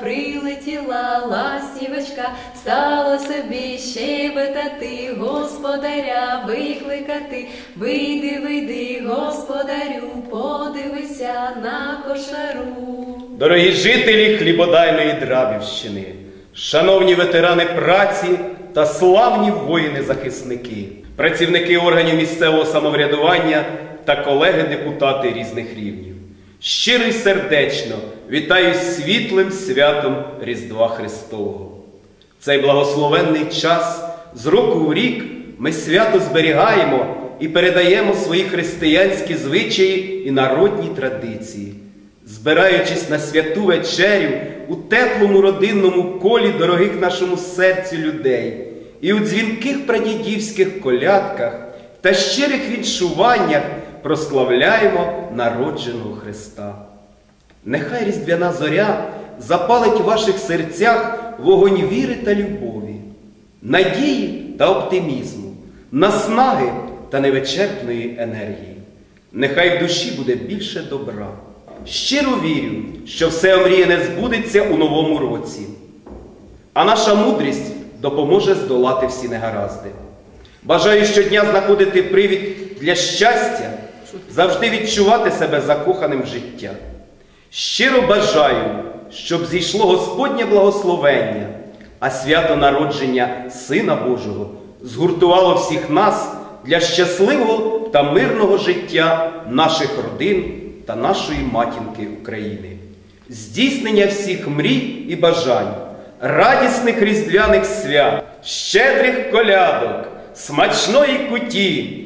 прилетіла ластівочка, стало собі щебетати, господаря викликати. Вийди, вийди, господарю, подивися на кошару. Дорогі жителі хлібодайної Драбівщини, шановні ветерани праці та славні воїни-захисники, працівники органів місцевого самоврядування та колеги-депутати різних рівнів. Щиро й сердечно вітаю світлим святом Різдва Христового. Цей благословенний час з року в рік ми свято зберігаємо і передаємо свої християнські звичаї і народні традиції, збираючись на святу вечерю у теплому родинному колі дорогих нашому серцю людей, і у дзвінких прадідівських колядках та щирих віншуваннях прославляємо народженого Христа. Нехай різдвяна зоря запалить у ваших серцях вогонь віри та любові, надії та оптимізму, наснаги та невичерпної енергії. Нехай в душі буде більше добра. Щиро вірю, що все омріяне збудеться у новому році, а наша мудрість допоможе здолати всі негаразди. Бажаю щодня знаходити привід для щастя, завжди відчувати себе закоханим в життя. Щиро бажаю, щоб зійшло Господнє благословення, а свято народження Сина Божого згуртувало всіх нас для щасливого та мирного життя наших родин та нашої матінки України, здійснення всіх мрій і бажань, радісних різдвяних свят, щедрих колядок, смачної куті.